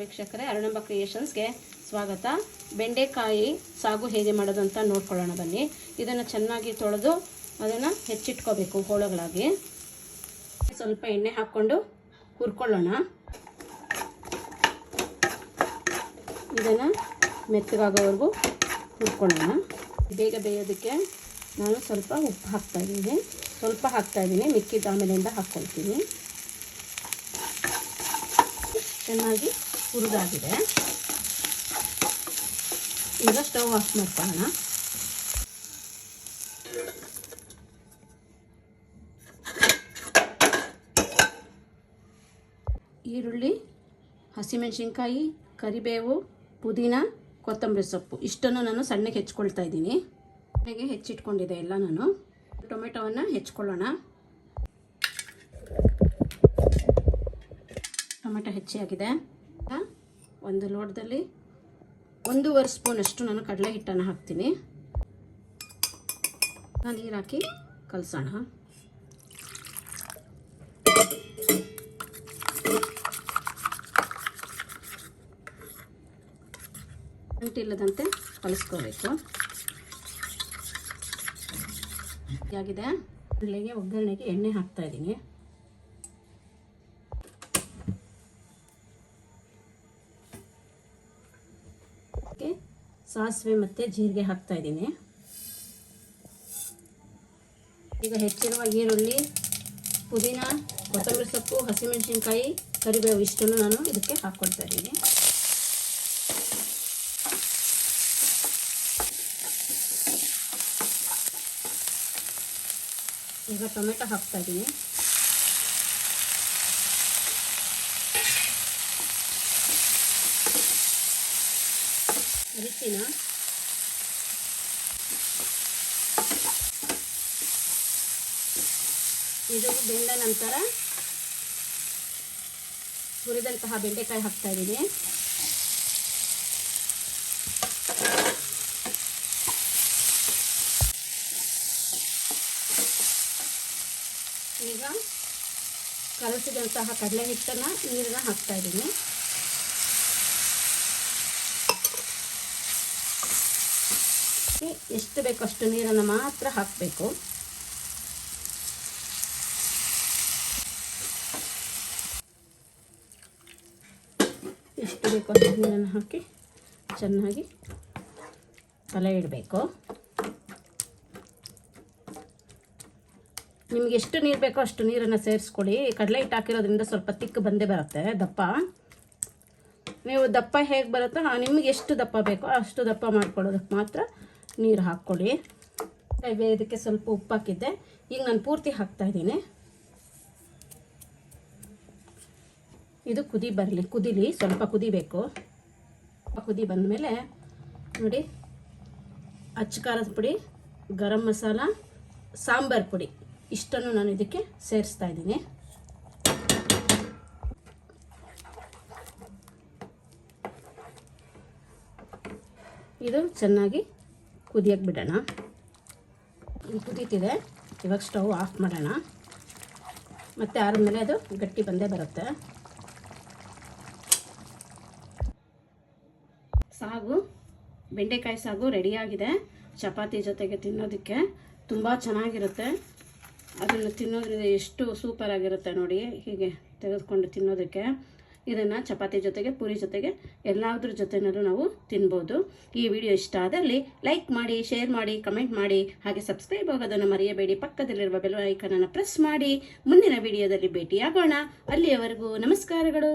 ವೀಕ್ಷಕರೇ, ಅರುಣಂಬ ಕ್ರಿಯೇಷನ್ಸ್ಗೆ ಸ್ವಾಗತ. ಬೆಂಡೆಕಾಯಿ ಸಾಗು ಹೇಗೆ ಮಾಡೋದು ಅಂತ ನೋಡ್ಕೊಳ್ಳೋಣ ಬನ್ನಿ. ಇದನ್ನು ಚೆನ್ನಾಗಿ ತೊಳೆದು ಅದನ್ನು ಹೆಚ್ಚಿಟ್ಕೋಬೇಕು ಹೋಳಗಳಾಗಿ. ಸ್ವಲ್ಪ ಎಣ್ಣೆ ಹಾಕ್ಕೊಂಡು ಹುರ್ಕೊಳ್ಳೋಣ. ಇದನ್ನು ಮೆತ್ತಗಾಗೋವರೆಗೂ ಹುರ್ಕೊಳ್ಳೋಣ. ಬೇಗ ಬೇಯೋದಕ್ಕೆ ನಾನು ಸ್ವಲ್ಪ ಉಪ್ಪು ಹಾಕ್ತಾಯಿದ್ದೀನಿ ಸ್ವಲ್ಪ ಹಾಕ್ತಾಯಿದ್ದೀನಿ ಮಿಕ್ಕಿದ ಆಮೇಲಿಂದ ಹಾಕ್ಕೊಳ್ತೀನಿ. ಚೆನ್ನಾಗಿ ಹುರಿದಾಗಿದೆ. ಈಗ ಸ್ಟವ್ ಆಫ್ ಮಾಡ್ಕೊಳ್ಳೋಣ. ಈರುಳ್ಳಿ, ಹಸಿಮೆಣಸಿನ್ಕಾಯಿ, ಕರಿಬೇವು, ಪುದೀನ, ಕೊತ್ತಂಬರಿ ಸೊಪ್ಪು. ಇಷ್ಟನ್ನು ನಾನು ಸಣ್ಣಗೆ ಹೆಚ್ಕೊಳ್ತಾ ಇದ್ದೀನಿ. ಹಾಗೆ ಹೆಚ್ಚಿಟ್ಕೊಂಡಿದೆ ಎಲ್ಲ ನಾನು. ಟೊಮೆಟೊವನ್ನು ಹೆಚ್ಕೊಳ್ಳೋಣ. ಟೊಮೆಟೊ ಹೆಚ್ಚಿಯಾಗಿದೆ. ಈಗ ಒಂದು ಲೋಟದಲ್ಲಿ ಒಂದೂವರೆ ಸ್ಪೂನಷ್ಟು ನಾನು ಕಡಲೆ ಹಿಟ್ಟನ್ನು ಹಾಕ್ತೀನಿ. ನಾನು ನೀರು ಹಾಕಿ ಕಲಸೋಣ. ಅಂಟಿಲ್ಲದಂತೆ ಕಲಿಸ್ಕೋಬೇಕು. ಆಗಿದೆ. ಒಗ್ಗರಣೆಗೆ ಎಣ್ಣೆ ಹಾಕ್ತಾ ಇದ್ದೀನಿ. ಸಾಸಿವೆ ಮತ್ತು ಜೀರಿಗೆ ಹಾಕ್ತಾ ಇದ್ದೀನಿ. ಈಗ ಹೆಚ್ಚಿರುವ ಈರುಳ್ಳಿ, ಪುದೀನ, ಕೊತ್ತಂಬರಿ ಸೊಪ್ಪು, ಹಸಿಮೆಣಸಿನ್ಕಾಯಿ, ಕರಿಬೇವು ಇಷ್ಟನ್ನು ನಾನು ಇದಕ್ಕೆ ಹಾಕ್ಕೊಳ್ತಾ ಇದ್ದೀನಿ. ಈಗ ಟೊಮೆಟೊ ಹಾಕ್ತಾ ಇದ್ದೀನಿ. ಅರಿಶಿನ ಇದು ಬೆಂದ ನಂತರ ಹುರಿದಂತಹ ಬೆಂಡೆಕಾಯಿ ಹಾಕ್ತಾ ಇದ್ದೀನಿ. ಈಗ ಕಲಸಿದಂತಹ ಕಡಲೆ ಹಿಟ್ಟನ್ನು ನೀರನ್ನು ಹಾಕ್ತಾ ಇದ್ದೀನಿ. ಎಷ್ಟು ಬೇಕೋ ಅಷ್ಟು ನೀರನ್ನು ಮಾತ್ರ ಹಾಕಬೇಕು. ಎಷ್ಟು ಬೇಕೋ ಅಷ್ಟು ನೀರನ್ನು ಹಾಕಿ ಚೆನ್ನಾಗಿ ತಲೆ ಇಡಬೇಕು. ನಿಮಗೆ ಎಷ್ಟು ನೀರು ಬೇಕೋ ಅಷ್ಟು ನೀರನ್ನು ಸೇರಿಸ್ಕೊಳ್ಳಿ. ಕಡಲೆ ಹಿಟ್ಟು ಹಾಕಿರೋದ್ರಿಂದ ಸ್ವಲ್ಪ ತಿಕ್ಕು ಬಂದೇ ಬರುತ್ತೆ ದಪ್ಪ. ನೀವು ದಪ್ಪ ಹೇಗೆ ಬರುತ್ತೋ ನಿಮಗೆ ಎಷ್ಟು ದಪ್ಪ ಬೇಕೋ ಅಷ್ಟು ದಪ್ಪ ಮಾಡ್ಕೊಳ್ಳೋದಕ್ಕೆ ಮಾತ್ರ ನೀರು ಹಾಕ್ಕೊಳ್ಳಿ. ಇದಕ್ಕೆ ಸ್ವಲ್ಪ ಉಪ್ಪು ಹಾಕಿದ್ದೆ. ಈಗ ನಾನು ಪೂರ್ತಿ ಹಾಕ್ತಾ ಇದ್ದೀನಿ. ಇದು ಕುದಿ ಬರಲಿ, ಕುದಿಲಿ, ಸ್ವಲ್ಪ ಕುದಿಬೇಕು ಕುದಿ ಬಂದಮೇಲೆ ನೋಡಿ ಅಚ್ಚಕಾರದ ಪುಡಿ, ಗರಂ ಮಸಾಲ, ಸಾಂಬಾರು ಪುಡಿ, ಇಷ್ಟನ್ನು ನಾನು ಇದಕ್ಕೆ ಸೇರಿಸ್ತಾ ಇದ್ದೀನಿ. ಇದು ಚೆನ್ನಾಗಿ ಕುದಿಯಕ್ಕೆ ಬಿಡೋಣ. ಇದು ಕುದೀತಿದೆ. ಇವಾಗ ಸ್ಟವ್ ಆಫ್ ಮಾಡೋಣ. ಮತ್ತು ಮೇಲೆ ಅದು ಗಟ್ಟಿ ಬಂದೇ ಬರುತ್ತೆ. ಸಾಗು, ಬೆಂಡೆಕಾಯಿ ಸಾಗು ರೆಡಿಯಾಗಿದೆ ಚಪಾತಿ ಜೊತೆಗೆ ತಿನ್ನೋದಕ್ಕೆ ತುಂಬ ಚೆನ್ನಾಗಿರುತ್ತೆ. ಅದನ್ನು ತಿನ್ನೋದ್ರಿಂದ ಎಷ್ಟು ಸೂಪರ್ ಆಗಿರುತ್ತೆ ನೋಡಿ, ಹೀಗೆ ತೆಗೆದುಕೊಂಡು ತಿನ್ನೋದಕ್ಕೆ. ಇದನ್ನು ಚಪಾತಿ ಜೊತೆಗೆ, ಪೂರಿ ಜೊತೆಗೆ ಎಲ್ಲಾದ್ರ ಜೊತೆನಲ್ಲೂ ನಾವು ತಿನ್ಬೋದು. ಈ ವಿಡಿಯೋ ಇಷ್ಟ ಆದಲ್ಲಿ ಲೈಕ್ ಮಾಡಿ ಶೇರ್ ಮಾಡಿ ಕಮೆಂಟ್ ಮಾಡಿ, ಹಾಗೆ ಸಬ್ಸ್ಕ್ರೈಬ್ ಆಗೋದನ್ನು ಮರೆಯಬೇಡಿ. ಪಕ್ಕದಲ್ಲಿರುವ ಬೆಲ್ ಐಕನನ್ನು ಪ್ರೆಸ್ ಮಾಡಿ. ಮುಂದಿನ ವಿಡಿಯೋದಲ್ಲಿ ಭೇಟಿಯಾಗೋಣ. ಅಲ್ಲಿಯವರೆಗೂ ನಮಸ್ಕಾರಗಳು.